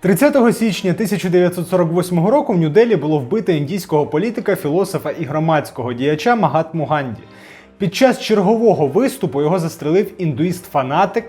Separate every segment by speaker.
Speaker 1: 30 січня 1948 року в Нью-Делі було вбито індійського політика, філософа і громадського діяча Магатму Ганді. Під час чергового виступу його застрелив індуїст-фанатик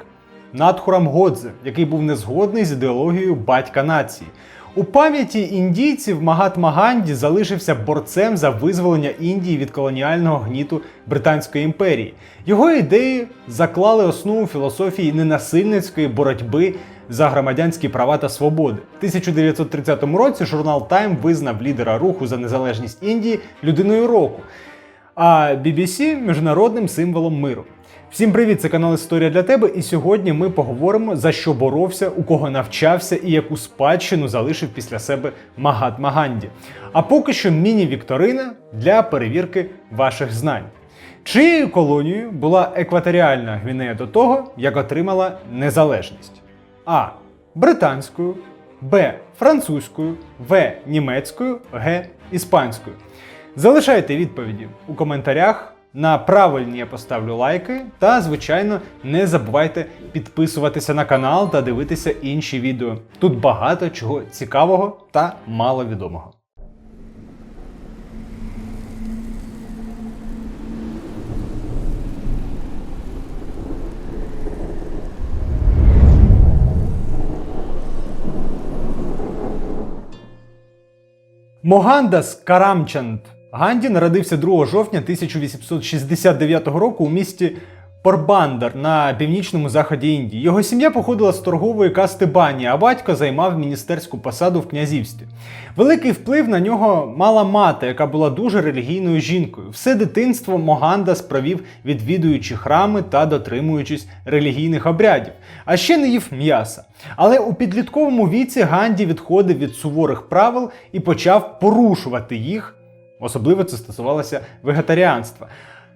Speaker 1: Надхурам Годзе, який був незгодний з ідеологією батька нації. У пам'яті індійців Магатма Ганді залишився борцем за визволення Індії від колоніального гніту Британської імперії. Його ідеї заклали основу філософії ненасильницької боротьби за громадянські права та свободи. В 1930 році журнал Time визнав лідера руху за незалежність Індії людиною року, а BBC міжнародним символом миру. Всім привіт, це канал Історія для тебе. І сьогодні ми поговоримо за що боровся, у кого навчався і яку спадщину залишив після себе Магатма Ганді. А поки що міні-вікторина для перевірки ваших знань. Чиєю колонією була екваторіальна Гвінея до того, як отримала незалежність? А. Британською, Б. Французькою, В. Німецькою, Г. Іспанською. Залишайте відповіді у коментарях. На правильні я поставлю лайки. Та, звичайно, не забувайте підписуватися на канал та дивитися інші відео. Тут багато чого цікавого та маловідомого. Могандас Карамчанд. Ганді народився 2 жовтня 1869 року у місті Порбандар на північному заході Індії. Його сім'я походила з торгової касти бані, а батько займав міністерську посаду в князівстві. Великий вплив на нього мала мати, яка була дуже релігійною жінкою. Все дитинство Могандас провів відвідуючи храми та дотримуючись релігійних обрядів, а ще не їв м'яса. Але у підлітковому віці Ганді відходив від суворих правил і почав порушувати їх. Особливо це стосувалося вегетаріанства.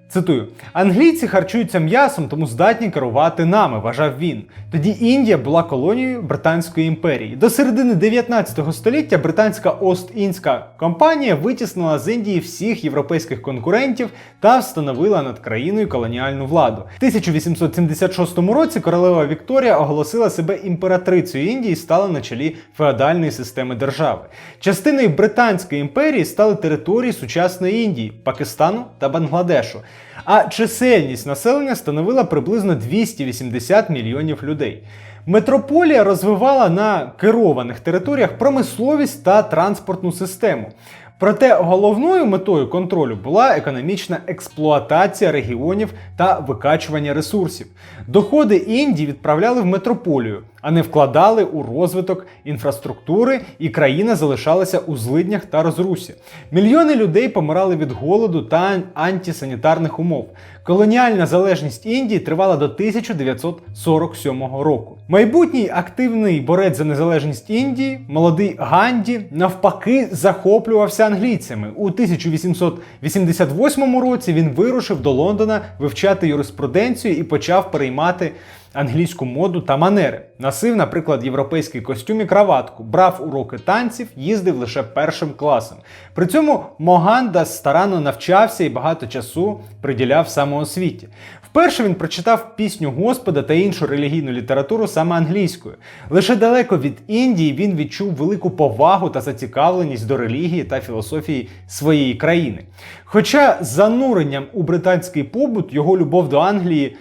Speaker 1: Цитую: англійці харчуються м'ясом, тому здатні керувати нами, вважав він. Тоді Індія була колонією Британської імперії. До середини 19 століття британська Ост-Індська компанія витіснила з Індії всіх європейських конкурентів та встановила над країною колоніальну владу. В 1876 році королева Вікторія оголосила себе імператрицею Індії і стала на чолі феодальної системи держави. Частиною Британської імперії стали території сучасної Індії, Пакистану та Бангладешу. А чисельність населення становила приблизно 280 мільйонів людей. Метрополія розвивала на керованих територіях промисловість та транспортну систему. Проте головною метою контролю була економічна експлуатація регіонів та викачування ресурсів. Доходи Індії відправляли в метрополію, а не вкладали у розвиток інфраструктури, і країна залишалася у злиднях та розрусі. Мільйони людей помирали від голоду та антисанітарних умов. Колоніальна залежність Індії тривала до 1947 року. Майбутній активний борець за незалежність Індії, молодий Ганді, навпаки, захоплювався англійцями. У 1888 році він вирушив до Лондона вивчати юриспруденцію і почав переймати англійську моду та манери. Носив, наприклад, європейський костюм і краватку, брав уроки танців, їздив лише першим класом. При цьому Моганда старанно навчався і багато часу приділяв самоосвіті. Вперше він прочитав пісню Господа та іншу релігійну літературу саме англійською. Лише далеко від Індії він відчув велику повагу та зацікавленість до релігії та філософії своєї країни. Хоча зануренням у британський побут його любов до Англії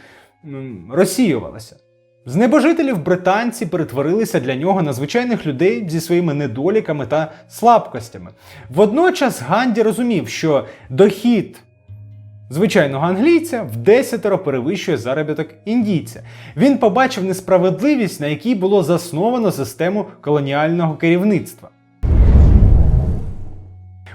Speaker 1: розсіювалася. З небожителів британці перетворилися для нього на звичайних людей зі своїми недоліками та слабкостями. Водночас Ганді розумів, що дохід звичайного англійця в десятеро перевищує заробіток індійця. Він побачив несправедливість, на якій було засновано систему колоніального керівництва.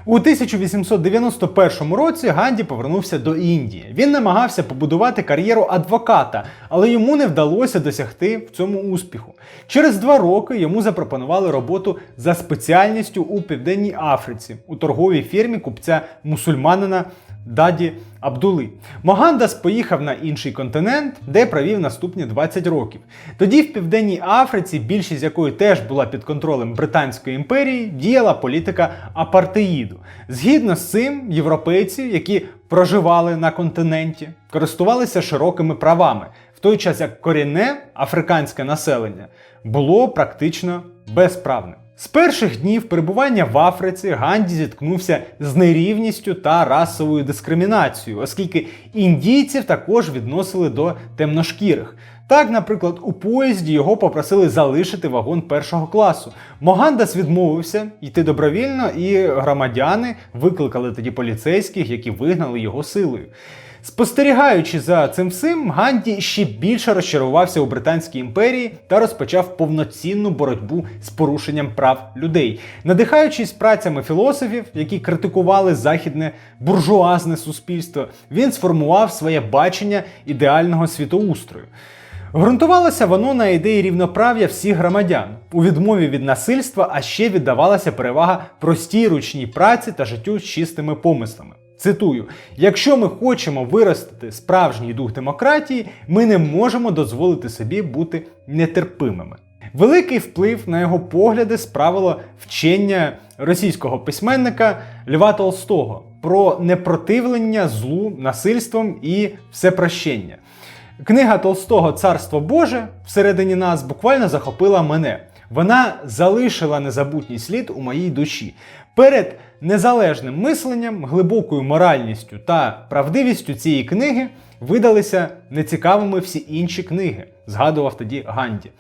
Speaker 1: У 1891 році Ганді повернувся до Індії. Він намагався побудувати кар'єру адвоката, але йому не вдалося досягти в цьому успіху. Через два роки йому запропонували роботу за спеціальністю у Південній Африці у торговій фірмі купця мусульманина Даді Абдули. Могандас поїхав на інший континент, де провів наступні 20 років. Тоді в Південній Африці, більшість якої теж була під контролем Британської імперії, діяла політика апартеїду. Згідно з цим, європейці, які проживали на континенті, користувалися широкими правами, в той час як корінне африканське населення було практично безправним. З перших днів перебування в Африці Ганді зіткнувся з нерівністю та расовою дискримінацією, оскільки індійців також відносили до темношкірих. Так, наприклад, у поїзді його попросили залишити вагон першого класу. Могандас відмовився йти добровільно, і громадяни викликали тоді поліцейських, які вигнали його силою. Спостерігаючи за цим всім, Ганді ще більше розчарувався у Британській імперії та розпочав повноцінну боротьбу з порушенням прав людей, надихаючись працями філософів, які критикували західне буржуазне суспільство, він сформував своє бачення ідеального світоустрою. Ґрунтувалося воно на ідеї рівноправ'я всіх громадян у відмові від насильства, а ще віддавалася перевага простій ручній праці та життю з чистими помислами. Цитую: якщо ми хочемо виростити справжній дух демократії, ми не можемо дозволити собі бути нетерпимими. Великий вплив на його погляди справило вчення російського письменника Льва Толстого про непротивлення злу насильством і всепрощення. Книга Толстого Царство Боже всередині нас буквально захопила мене. Вона залишила незабутній слід у моїй душі. Перед незалежним мисленням, глибокою моральністю та правдивістю цієї книги видалися нецікавими всі інші книги, згадував тоді Ганді.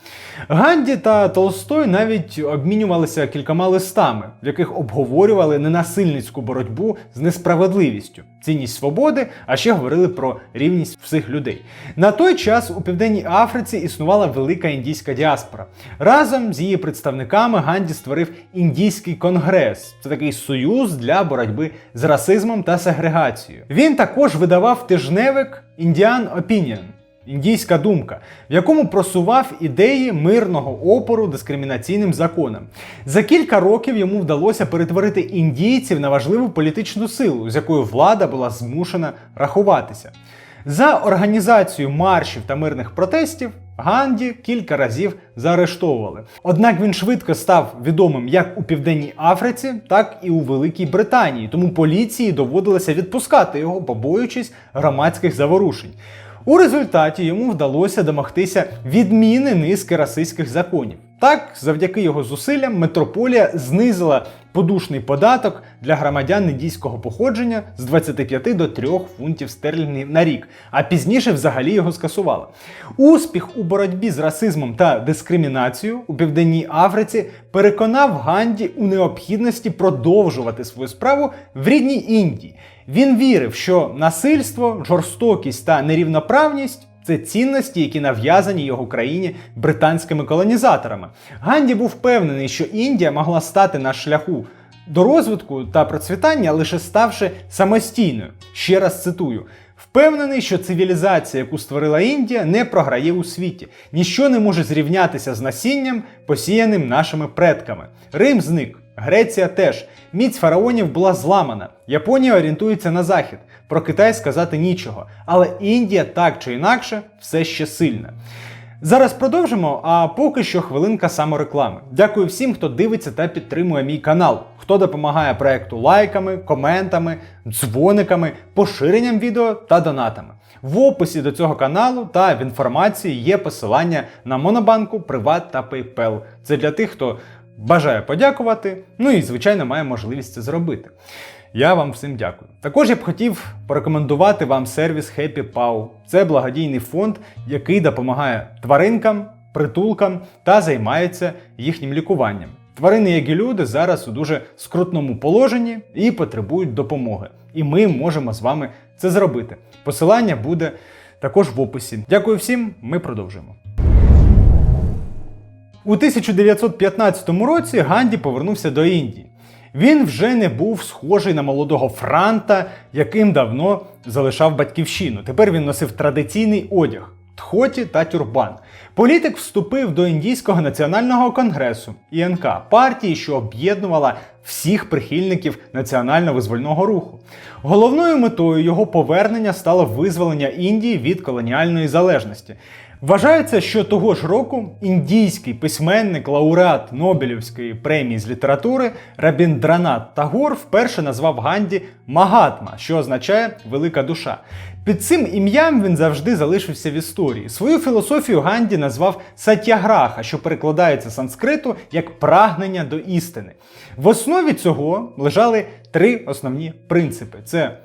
Speaker 1: Ганді та Толстой навіть обмінювалися кількома листами, в яких обговорювали ненасильницьку боротьбу з несправедливістю, цінність свободи, а ще говорили про рівність всіх людей. На той час у Південній Африці існувала велика індійська діаспора. Разом з її представниками Ганді створив індійський конгрес. Це такий союз для боротьби з расизмом та сегрегацією. Він також видавав тижневик Indian Opinion. Індійська думка, в якому просував ідеї мирного опору дискримінаційним законам. За кілька років йому вдалося перетворити індійців на важливу політичну силу, з якою влада була змушена рахуватися. За організацію маршів та мирних протестів Ганді кілька разів заарештовували. Однак він швидко став відомим як у Південній Африці, так і у Великій Британії, тому поліції доводилося відпускати його, побоюючись громадських заворушень. У результаті йому вдалося домогтися відміни низки расистських законів. Так, завдяки його зусиллям, метрополія знизила подушний податок для громадян індійського походження з 25 до 3 фунтів стерлінгів на рік, а пізніше взагалі його скасувала. Успіх у боротьбі з расизмом та дискримінацією у Південній Африці переконав Ганді у необхідності продовжувати свою справу в рідній Індії. Він вірив, що насильство, жорстокість та нерівноправність це цінності, які нав'язані його країні британськими колонізаторами. Ганді був впевнений, що Індія могла стати на шляху до розвитку та процвітання, лише ставши самостійною. Ще раз цитую. Впевнений, що цивілізація, яку створила Індія, не програє у світі. Ніщо не може зрівнятися з насінням, посіяним нашими предками. Рим зник, Греція теж. Міць фараонів була зламана. Японія орієнтується на захід. Про Китай сказати нічого. Але Індія так чи інакше все ще сильна. Зараз продовжимо, а поки що хвилинка самореклами. Дякую всім, хто дивиться та підтримує мій канал, хто допомагає проекту лайками, коментами, дзвониками, поширенням відео та донатами. В описі до цього каналу та в інформації є посилання на Монобанку, Приват та PayPal. Це для тих, хто бажає подякувати, ну і, звичайно, має можливість це зробити. Я вам всім дякую. Також я б хотів порекомендувати вам сервіс Happy Paw. Це благодійний фонд, який допомагає тваринкам, притулкам та займається їхнім лікуванням. Тварини, як і люди, зараз у дуже скрутному положенні і потребують допомоги. І ми можемо з вами це зробити. Посилання буде також в описі. Дякую всім, ми продовжуємо. У 1915 році Ганді повернувся до Індії. Він вже не був схожий на молодого франта, яким давно залишав батьківщину. Тепер він носив традиційний одяг тхоті та тюрбан. Політик вступив до індійського національного конгресу ІНК партії, що об'єднувала всіх прихильників національно-визвольного руху. Головною метою його повернення стало визволення Індії від колоніальної залежності. Вважається, що того ж року індійський письменник, лауреат Нобелівської премії з літератури Рабіндранат Тагор вперше назвав Ганді Магатма, що означає велика душа. Під цим ім'ям він завжди залишився в історії. Свою філософію Ганді назвав Сатяграха, що перекладається санскриту як прагнення до істини. В основі цього лежали три основні принципи: це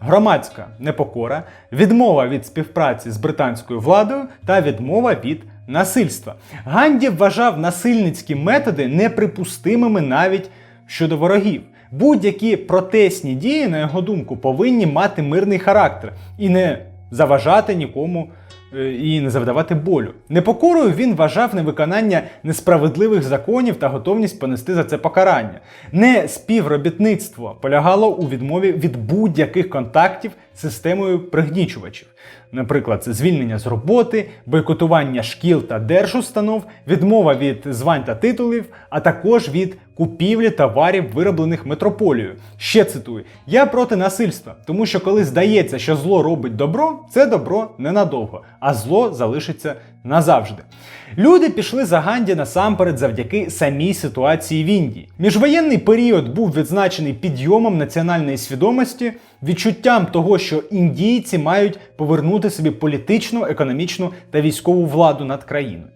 Speaker 1: громадська непокора, відмова від співпраці з британською владою та відмова від насильства. Ганді вважав насильницькі методи неприпустимими навіть щодо ворогів. Будь-які протесні дії, на його думку, повинні мати мирний характер і не заважати нікому і не завдавати болю. Непокорою він вважав невиконання несправедливих законів та готовність понести за це покарання. Не співробітництво полягало у відмові від будь-яких контактів з системою пригнічувачів. Наприклад, звільнення з роботи, бойкотування шкіл та держустанов, відмова від звань та титулів, а також від купівлі товарів, вироблених метрополією. Ще цитую: я проти насильства, тому що коли здається, що зло робить добро, це добро ненадовго, а зло залишиться назавжди. Люди пішли за Ганді насамперед завдяки самій ситуації в Індії. Міжвоєнний період був відзначений підйомом національної свідомості, відчуттям того, що індійці мають повернути собі політичну, економічну та військову владу над країною.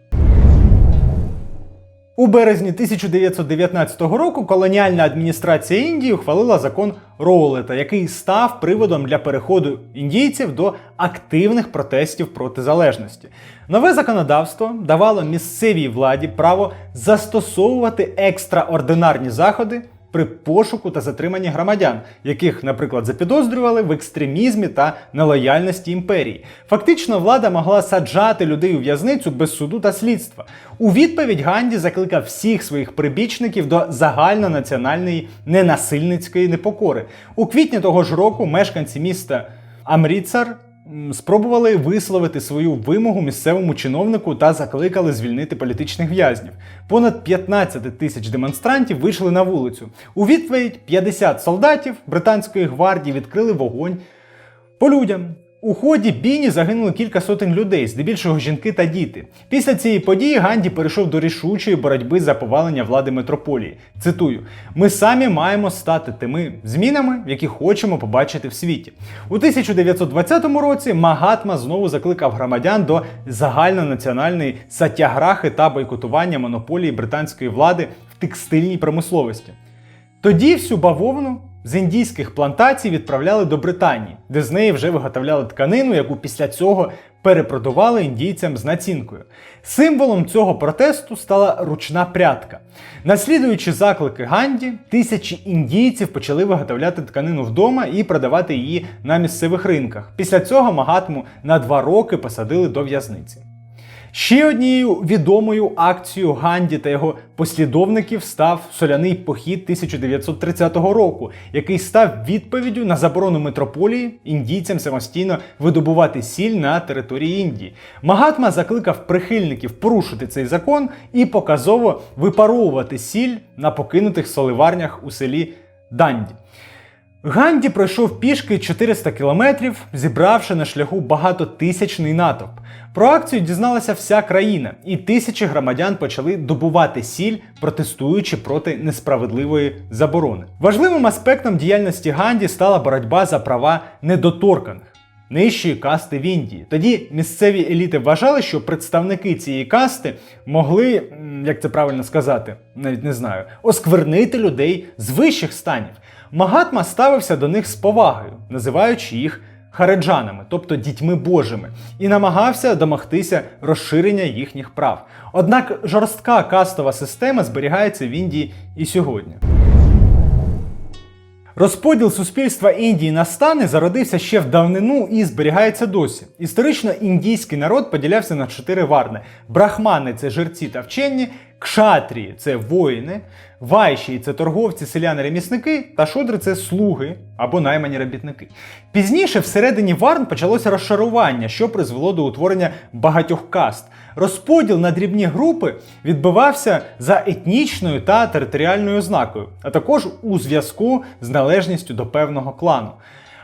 Speaker 1: У березні 1919 року колоніальна адміністрація Індії ухвалила закон Роулета, який став приводом для переходу індійців до активних протестів проти залежності. Нове законодавство давало місцевій владі право застосовувати екстраординарні заходи при пошуку та затриманні громадян, яких, наприклад, запідозрювали в екстремізмі та нелояльності імперії. Фактично, влада могла саджати людей у в'язницю без суду та слідства. У відповідь Ганді закликав всіх своїх прибічників до загальнонаціональної ненасильницької непокори. У квітні того ж року мешканці міста Амріцар спробували висловити свою вимогу місцевому чиновнику та закликали звільнити політичних в'язнів. Понад 15 тисяч демонстрантів вийшли на вулицю. У відповідь 50 солдатів британської гвардії відкрили вогонь по людям. У ході бійні загинули кілька сотень людей, здебільшого жінки та діти. Після цієї події Ганді перейшов до рішучої боротьби за повалення влади метрополії. Цитую: ми самі маємо стати тими змінами, які хочемо побачити в світі. У 1920 році Магатма знову закликав громадян до загальнонаціональної сатяграхи та бойкотування монополії британської влади в текстильній промисловості. Тоді всю бавовну з індійських плантацій відправляли до Британії, де з неї вже виготовляли тканину, яку після цього перепродавали індійцям з націнкою. Символом цього протесту стала ручна прядка. Наслідуючи заклики Ганді, тисячі індійців почали виготовляти тканину вдома і продавати її на місцевих ринках. Після цього Магатму на два роки посадили до в'язниці. Ще однією відомою акцією Ганді та його послідовників став соляний похід 1930 року, який став відповіддю на заборону метрополії індійцям самостійно видобувати сіль на території Індії. Магатма закликав прихильників порушити цей закон і показово випаровувати сіль на покинутих соливарнях у селі Данді. Ганді пройшов пішки 400 кілометрів, зібравши на шляху багатотисячний натовп. Про акцію дізналася вся країна, і тисячі громадян почали добувати сіль, протестуючи проти несправедливої заборони. Важливим аспектом діяльності Ганді стала боротьба за права недоторканих. Нижчої касти в Індії. Тоді місцеві еліти вважали, що представники цієї касти могли, як це правильно сказати, навіть не знаю, осквернити людей з вищих станів. Магатма ставився до них з повагою, називаючи їх хареджанами, тобто дітьми божими, і намагався домогтися розширення їхніх прав. Однак жорстка кастова система зберігається в Індії і сьогодні. Розподіл суспільства Індії на стани зародився ще в давнину і зберігається досі. Історично індійський народ поділявся на чотири варни: брахмани це жерці та вчені, кшатрії це воїни, вайші це торговці, селяни, ремісники, та шудри це слуги або наймані робітники. Пізніше всередині варн почалося розшарування, що призвело до утворення багатьох каст. Розподіл на дрібні групи відбивався за етнічною та територіальною ознакою, а також у зв'язку з належністю до певного клану.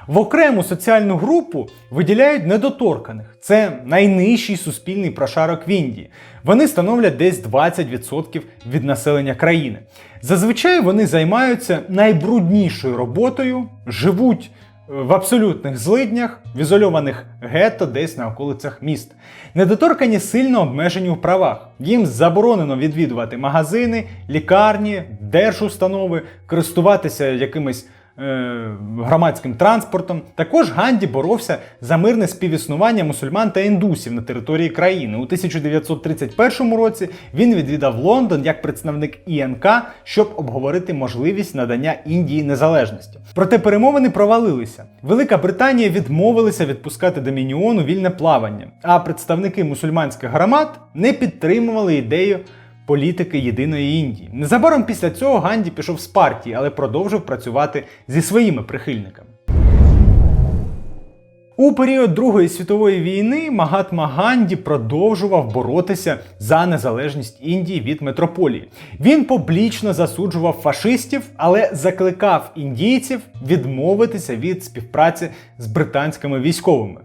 Speaker 1: В окрему соціальну групу виділяють недоторканих. Це найнижчий суспільний прошарок в Індії. Вони становлять десь 20% від населення країни. Зазвичай вони займаються найбруднішою роботою, живуть в абсолютних злиднях, в ізольованих гетто десь на околицях міст. Недоторкані сильно обмежені у правах. Їм заборонено відвідувати магазини, лікарні, держустанови, користуватися якимись е, громадським транспортом. Також Ганді боровся за мирне співіснування мусульман та індусів на території країни. У 1931 році він відвідав Лондон як представник ІНК, щоб обговорити можливість надання Індії незалежності. Проте перемовини провалилися. Велика Британія відмовилася відпускати Домініону вільне плавання, а представники мусульманських громад не підтримували ідею політики єдиної Індії. Незабаром після цього Ганді пішов з партії, але продовжив працювати зі своїми прихильниками. У період Другої світової війни Магатма Ганді продовжував боротися за незалежність Індії від метрополії. Він публічно засуджував фашистів, але закликав індійців відмовитися від співпраці з британськими військовими.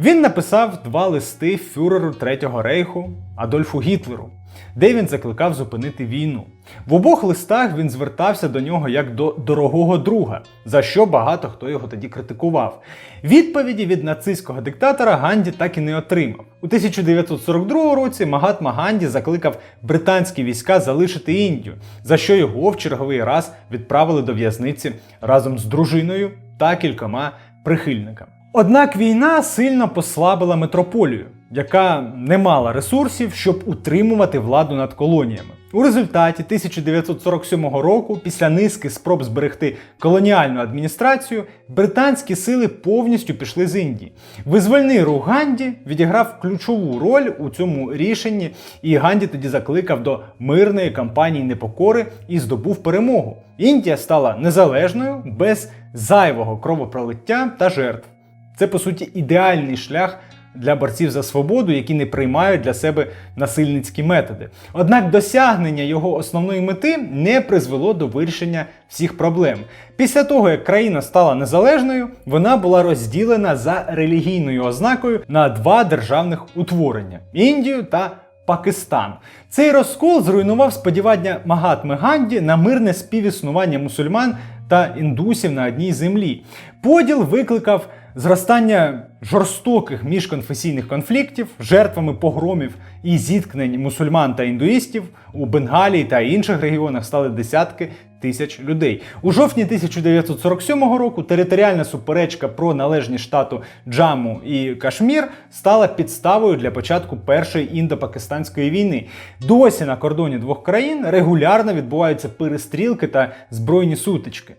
Speaker 1: Він написав два листи фюреру Третього рейху Адольфу Гітлеру, де він закликав зупинити війну. В обох листах він звертався до нього як до дорогого друга, за що багато хто його тоді критикував. Відповіді від нацистського диктатора Ганді так і не отримав. У 1942 році Магатма Ганді закликав британські війська залишити Індію, за що його в черговий раз відправили до в'язниці разом з дружиною та кількома прихильниками. Однак війна сильно послабила метрополію, яка не мала ресурсів, щоб утримувати владу над колоніями. У результаті 1947 року, після низки спроб зберегти колоніальну адміністрацію, британські сили повністю пішли з Індії. Визвольний рух Ганді відіграв ключову роль у цьому рішенні, і Ганді тоді закликав до мирної кампанії непокори і здобув перемогу. Індія стала незалежною без зайвого кровопролиття та жертв. Це по суті ідеальний шлях для борців за свободу, які не приймають для себе насильницькі методи. Однак досягнення його основної мети не призвело до вирішення всіх проблем. Після того, як країна стала незалежною, вона була розділена за релігійною ознакою на два державних утворення Індію та Пакистан. Цей розкол зруйнував сподівання Магатми Ганді на мирне співіснування мусульман та індусів на одній землі. Поділ викликав зростання жорстоких міжконфесійних конфліктів, жертвами погромів і зіткнень мусульман та індуїстів у Бенгалії та інших регіонах стали десятки тисяч людей. У жовтні 1947 року територіальна суперечка про належність штату Джаму і Кашмір стала підставою для початку першої індо-пакистанської війни. Досі на кордоні двох країн регулярно відбуваються перестрілки та збройні сутички.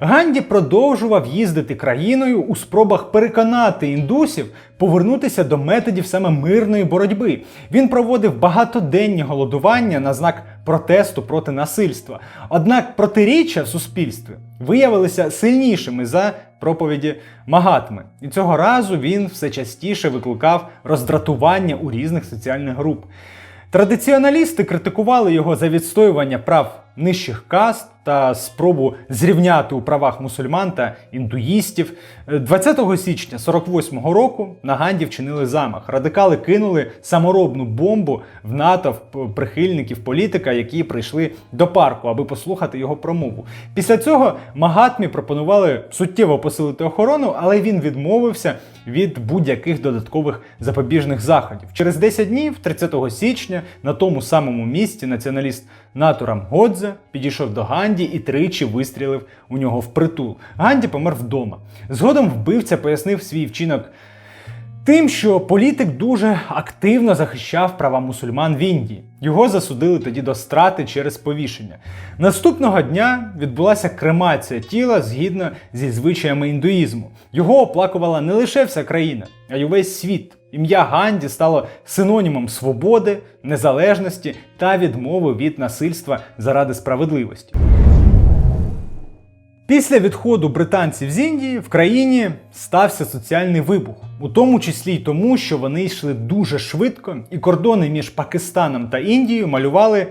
Speaker 1: Ганді продовжував їздити країною у спробах переконати індусів повернутися до методів саме мирної боротьби. Він проводив багатоденні голодування на знак протесту проти насильства. Однак протиріччя в суспільстві виявилися сильнішими за проповіді Магатми. І цього разу він все частіше викликав роздратування у різних соціальних груп. Традиціоналісти критикували його за відстоювання прав нижчих каст та спробу зрівняти у правах мусульман та індуїстів. 20 січня 48-го року на Ганді вчинили замах. Радикали кинули саморобну бомбу в натовп прихильників політика, які прийшли до парку, аби послухати його промову. Після цього Магатмі пропонували суттєво посилити охорону, але він відмовився від будь-яких додаткових запобіжних заходів. Через 10 днів, 30 січня, на тому самому місці націоналіст Натурам Годзе підійшов до Ганді і тричі вистрілив у нього впритул. Ганді помер вдома. Згодом вбивця пояснив свій вчинок тим, що політик дуже активно захищав права мусульман в Індії. Його засудили тоді до страти через повішення. Наступного дня відбулася кремація тіла згідно зі звичаями індуїзму. Його оплакувала не лише вся країна, а й увесь світ. Ім'я Ганді стало синонімом свободи, незалежності та відмови від насильства заради справедливості. Після відходу британців з Індії в країні стався соціальний вибух, у тому числі й тому, що вони йшли дуже швидко, і кордони між Пакистаном та Індією малювали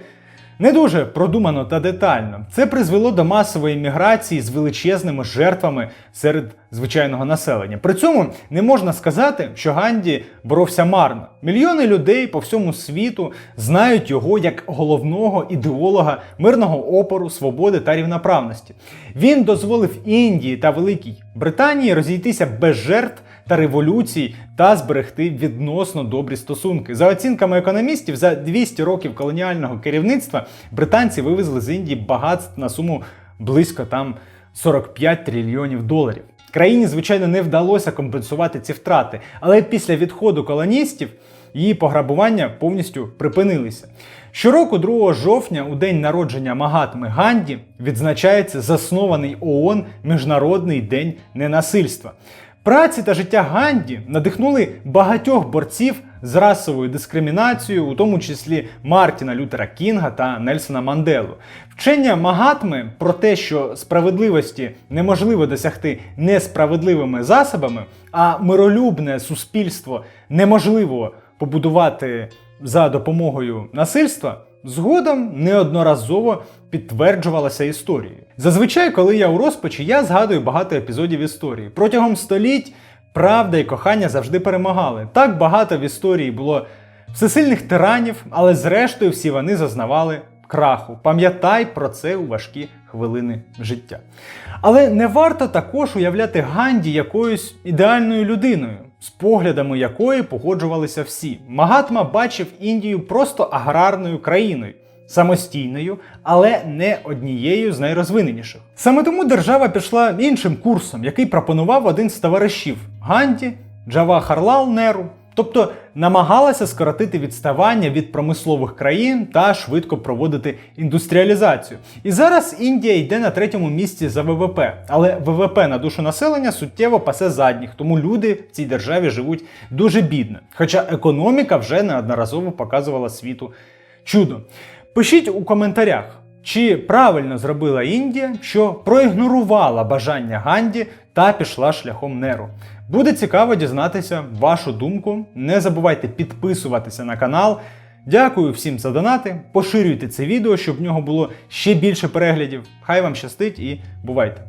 Speaker 1: Не дуже продумано та детально. Це призвело до масової міграції з величезними жертвами серед звичайного населення. При цьому не можна сказати, що Ганді боровся марно. Мільйони людей по всьому світу знають його як головного ідеолога мирного опору, свободи та рівноправності. Він дозволив Індії та Великій Британії розійтися без жертв та революцій та зберегти відносно добрі стосунки. За оцінками економістів, за 200 років колоніального керівництва британці вивезли з Індії багатств на суму близько там 45 трильйонів доларів. Країні, звичайно, не вдалося компенсувати ці втрати, але після відходу колоністів її пограбування повністю припинилися. Щороку, 2 жовтня, у день народження Магатми Ганді, відзначається заснований ООН Міжнародний день ненасильства. Праці та життя Ганді надихнули багатьох борців з расовою дискримінацією, у тому числі Мартіна Лютера Кінга та Нельсона Манделу. Вчення Магатми про те, що справедливості неможливо досягти несправедливими засобами, а миролюбне суспільство неможливо побудувати за допомогою насильства. Згодом неодноразово підтверджувалася історією. Зазвичай, коли я у розпачі, я згадую багато епізодів історії. Протягом століть правда і кохання завжди перемагали. Так багато в історії було всесильних тиранів, але зрештою всі вони зазнавали краху. Пам'ятай про це у важкі хвилини життя. Але не варто також уявляти Ганді якоюсь ідеальною людиною, з поглядами якої погоджувалися всі. Магатма бачив Індію просто аграрною країною. Самостійною, але не однією з найрозвиненіших. Саме тому держава пішла іншим курсом, який пропонував один з товаришів Ганді Джавахарлал Неру. Тобто намагалася скоротити відставання від промислових країн та швидко проводити індустріалізацію. І зараз Індія йде на третьому місці за ВВП, але ВВП на душу населення суттєво пасе задніх, тому люди в цій державі живуть дуже бідно. Хоча економіка вже неодноразово показувала світу чудо. Пишіть у коментарях, чи правильно зробила Індія, що проігнорувала бажання Ганді та пішла шляхом Неру. Буде цікаво дізнатися вашу думку. Не забувайте підписуватися на канал. Дякую всім за донати. Поширюйте це відео, щоб в нього було ще більше переглядів. Хай вам щастить і бувайте!